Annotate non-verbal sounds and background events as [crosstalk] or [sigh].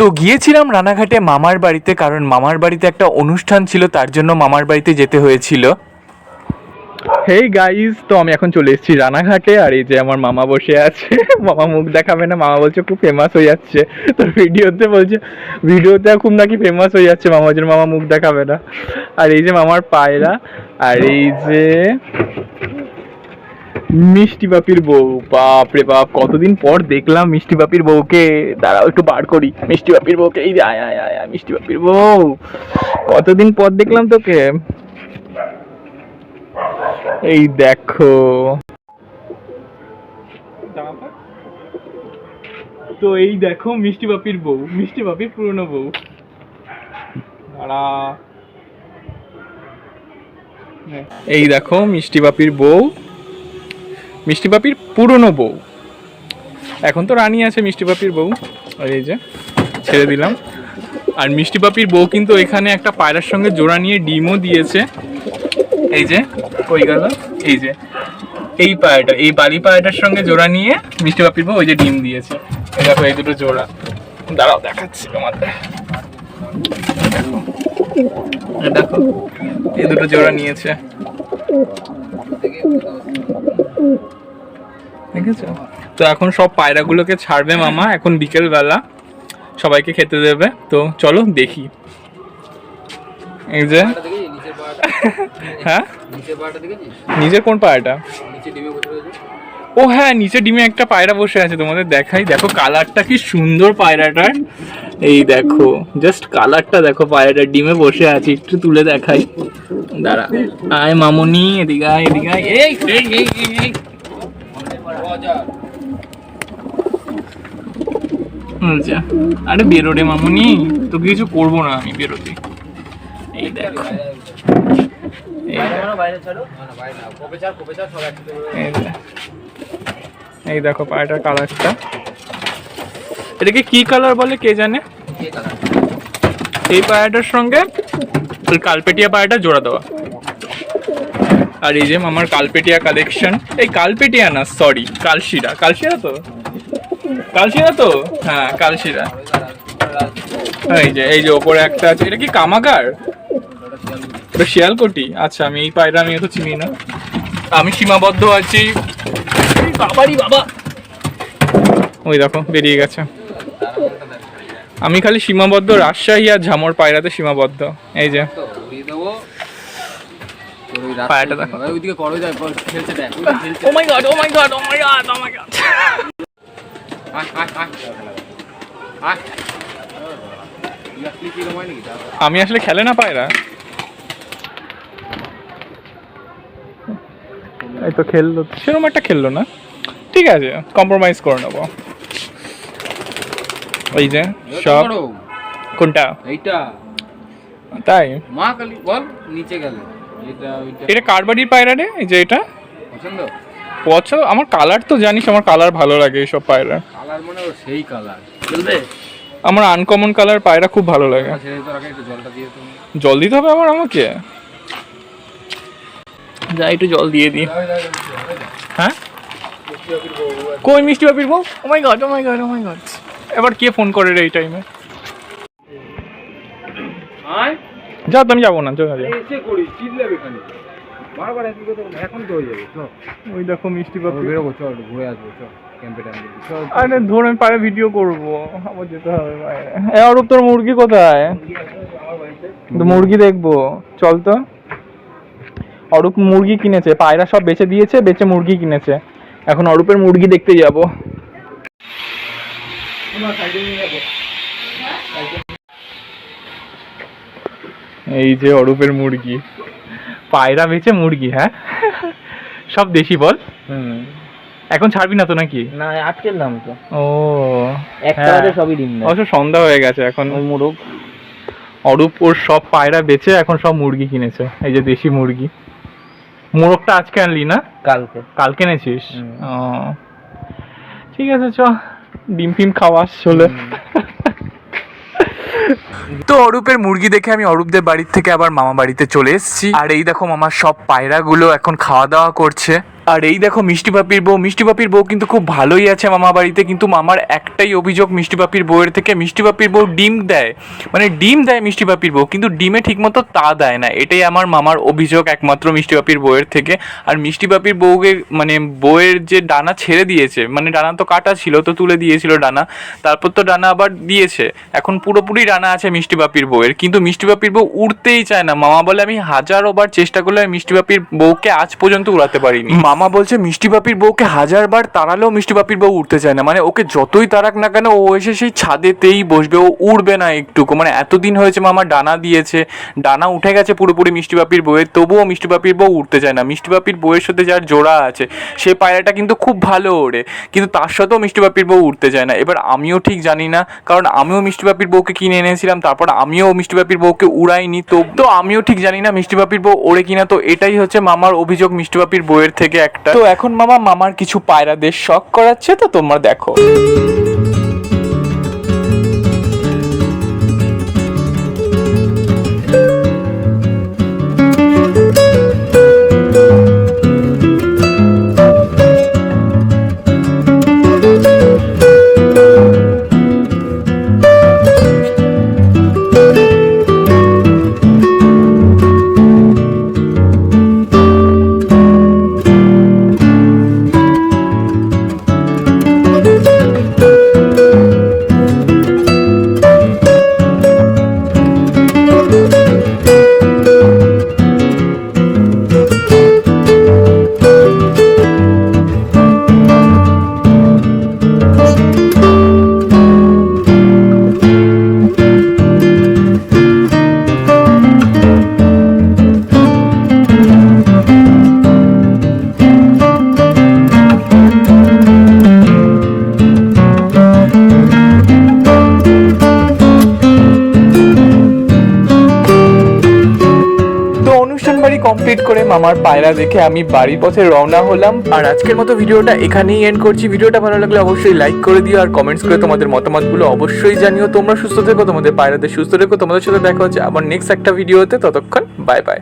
তো গিয়েছিলাম রানাঘাটে মামার বাড়িতে, কারণ মামার বাড়িতে একটা অনুষ্ঠান ছিল, তার জন্য মামার বাড়িতে যেতে হয়েছিল। হেই গাইজ তো আমি এখন চলে এসেছি রানাঘাটে, আর এই যে আমার মামা বসে আছে। [laughs] মামা মুখ দেখাবে না, মামা বলছে খুব ফেমাস হয়ে যাচ্ছে। তো ভিডিওতে বলছে, ভিডিওতে খুব নাকি ফেমাস হয়ে যাচ্ছে, মামা বলছে, মামা মুখ দেখাবে না। আর এই যে মামার পায়রা, আর এই যে মিষ্টি বাপির বউ। বাপ রে বাপ কতদিন পর দেখলাম মিষ্টি বাপির বউকে। দাঁড়াও একটু বার করি। মিষ্টি বাপির বউকে এই আয় আয় আয় আয়, মিষ্টি বাপির বউ। কতদিন পর দেখলাম তোকে? এই দেখো। তো এই দেখো মিষ্টি বাপির বউ মিষ্টি বাপির পুরনো বউ। দাঁড়া। এই দেখো মিষ্টি বাপির বউ। মিষ্টি বাপির পুরনো বউ। এখন তো রানী আছে মিষ্টি বাপির বউ। আর এই যে, ছেড়ে দিলাম। আর মিষ্টি বাপির বউ কিন্তু এখানে একটা পায়রার সঙ্গে জোড়া নিয়ে ডিমও দিয়েছে। এই যে, কই গেল? এই যে, এই পায়রাটা, এই বালি পায়রাটার সঙ্গে জোড়া নিয়ে মিষ্টি বাপির বউ ওই যে ডিম দিয়েছে। এই দেখো, এই দুটো জোড়া। দাঁড়াও, দেখাচ্ছি তোমাদের। দেখো, এই দুটো জোড়া নিয়েছে। দেখেছ? তো এখন সব পায়রাগুলোকে ছাড়বে মামা এখন বিকেল বেলা সবাইকে খেতে দেবে। তো চলো দেখি। এই যে হ্যাঁ? নিজের কোন পায়রাটা ও হ্যাঁ নিচে ডিমে একটা পায়রা বসে আছে তোমাদের দেখাই। দেখো কালারটা কি সুন্দর পায়রাটার। এই দেখো জাস্ট কালারটা দেখো পায়রাটার ডিমে বসে আছে একটু তুলে দেখাই। দাঁড়া। আয় মামুনি এদিকে আয় এদিকে আয়। এই এই এই এই, এই। আচ্ছা আরে বেরো রে মামুনি তো কিছু করব না আমি বেরোতে। এই দেখো। এই দেখো। এই দেখো পায়রাটার কালারটা। এটাকে কি কালার বলে কে জানে? এই পায়রাটার সঙ্গে কালপেটিয়া পায়রাটা জোড়া দেওয়া। আর এই যে আমার কালপেটিয়া কালেকশন এই কালপেটিয়া না সরি কালশিরা। কালশিরা তো? কালশিরা তো? হ্যাঁ কালশিরা। এই যে এই যে ওপরে একটা আছে। এটা কি কামাগার? এটা শিয়ালকোটি। আচ্ছা আমি এই পায়রা আমি এত চিনি না। আমি সীমাবদ্ধ আছি। বাবারি বাবা। ওই দেখো বেরিয়ে গেছে। আমি খালি সীমাবদ্ধ রাজশাহী আর ঝামর পায়রাতে সীমাবদ্ধ। এই যে। তো উড়িয়ে দেবো তোর ওই পায়রাটা দেখো। ওইদিকে করো দেখ খেলছে দেখ ও my god oh my god oh my god oh my god আয় আয় আয় আয় তুই আসলি কি রকম হয় নাকি দাঁড়া। আমি আসলে খেলে না পায়রা? এই তো খেললো। সেরকম একটা খেললো না? ঠিক আছে কম্প্রোমাইজ করে নেব। ওই যে সব কোনটা? এইটা। তাই? মা কালি বল নিচে গেলে। এটা ওইটা। এটা কার বাড়ির পায়রা রে? এই যে এটা? পছন্দ? পছন্দ আমার কালার তো জানিস আমার কালার ভালো লাগে এইসব পায়রা। কালার মানে সেই কালার চলবে? আমার আনকমন কালার পায়রা খুব ভালো লাগে। ছেড়ে তো রাখে একটু জলটা দিয়ে তুমি জল দিতে হবে আমার আমাকে? যা একটু জল দিয়ে দিই হ্যাঁ? কই মিষ্টি বাপির বউ? ও my god oh my god oh my god এবার কে ফোন করে রে এই টাইমে আয়। যা তো আমি যাব না চল এসে করি চিল্লাবে এখানে বারবার একই কথা এখন তো হয়ে যাবে চল। ওই দেখো মিষ্টি বাপি বেরোবো চল ঘুরে আসব চল ক্যাম্পে টাইম চল আরে ধর আমি পায়ে ভিডিও করব। আবার যেতে হবে বাইরে এ অরূপ তোর মুরগি কোথায়? তো মুরগি দেখব। চল তো। অরূপ মুরগি কিনেছে পায়রা সব বেচে দিয়েছে বেচে মুরগি কিনেছে। এখন অরূপের মুরগি দেখতে যাব। এই যে অরূপের মুরগি। পায়রা বেচে মুরগি হ্যাঁ? সব দেশি বল? হুম। এখন ছাড়বি না তো নাকি? না আজকের নাম তো। ও একটা হ্যাঁ। সবই ডিম অবশ্য সন্ধ্যা হয়ে গেছে এখন। ওই মোরগ। অরূপ ওর সব পায়রা বেচে এখন সব মুরগি কিনেছে। এই যে দেশি মুরগি। মোরগটা আজকে আনলি না? কালকে। কালকে এনেছিস? ও ঠিক আছে চ। ডিম ফিম খাওয়াস চলে। তো অরূপের মুরগি দেখে আমি অরূপদের বাড়ির থেকে আবার মামা বাড়িতে চলে এসেছি। আর এই দেখো মামা সব পায়রাগুলো এখন খাওয়া দাওয়া করছে। আর এই দেখো মিষ্টি পাপির বউ মিষ্টি পাপির বউ কিন্তু খুব ভালোই আছে মামা বাড়িতে কিন্তু মামার একটাই অভিযোগ মিষ্টি পাপির বউয়ের থেকে মিষ্টি পাপির বউ ডিম দেয় মানে ডিম দেয় মিষ্টি পাপির বউ কিন্তু ডিমে ঠিকমতো তা দেয় না এটাই আমার মামার অভিযোগ একমাত্র মিষ্টি পাপির বউয়ের থেকে আর মিষ্টি পাপির বউকে মানে বউয়ের যে ডানা ছেড়ে দিয়েছে মানে ডানা তো কাটা ছিল তো তুলে দিয়েছিল ডানা তারপর তো ডানা আবার দিয়েছে এখন পুরোপুরি ডানা আছে মিষ্টি পাপির বউয়ের কিন্তু মিষ্টি পাপির বউ উড়তেই চায় না মামা বলে আমি হাজারো বার চেষ্টা করলে আমি মিষ্টি পাপির বউকে আজ পর্যন্ত উড়াতে পারিনি মামা বলছে, মিষ্টি পাপির বউকে হাজার বার তাড়ালেও মিষ্টি পাপির বউ উঠতে চায় না। মানে ওকে যতই তারাক না কেন, ও এসে সেই ছাদেতেই বসবে, ও উড়বে না একটুকু। মানে এতদিন হয়েছে মামা ডানা দিয়েছে, ডানা উঠে গেছে পুরোপুরি মিষ্টি পাপির বউয়ের, তবুও মিষ্টি পাপির বউ উঠতে চায় না। মিষ্টি পাপির বউয়ের সাথে যার জোড়া আছে, সে পায়রাটা কিন্তু খুব ভালো ওড়ে, কিন্তু তার সাথেও মিষ্টি পাপির বউ উঠতে চায় না। এবার আমিও ঠিক জানি না, কারণ আমিও মিষ্টি পাপির বউকে কিনে এনেছিলাম, তারপর আমিও মিষ্টি পাপির বউকে উড়াইনি, তো তো আমিও ঠিক জানি না মিষ্টি পাপির বউ ওড়ে কিনা। তো এটাই হচ্ছে মামার অভিযোগ মিষ্টি পাপির বউয়ের থেকে। একটা। তো এখন মামা মামার কিছু পায়রাদের শখ করাচ্ছে তো তোমার দেখো। মামার পায়রা দেখে আমি বাড়ির পথে রওনা হলাম। আর আজকের মতো ভিডিওটা এখানেই এন্ড করছি। ভিডিওটা ভালো লাগলে অবশ্যই লাইক করে দিও, আর কমেন্টস করে তোমাদের মতামতগুলো অবশ্যই জানিও। তোমরা সুস্থ থেকো, তোমাদের পায়রাদের সুস্থ রেখো। তোমাদের সাথে দেখা হচ্ছে আবার নেক্সট একটা ভিডিওতে ততক্ষণ বাই বাই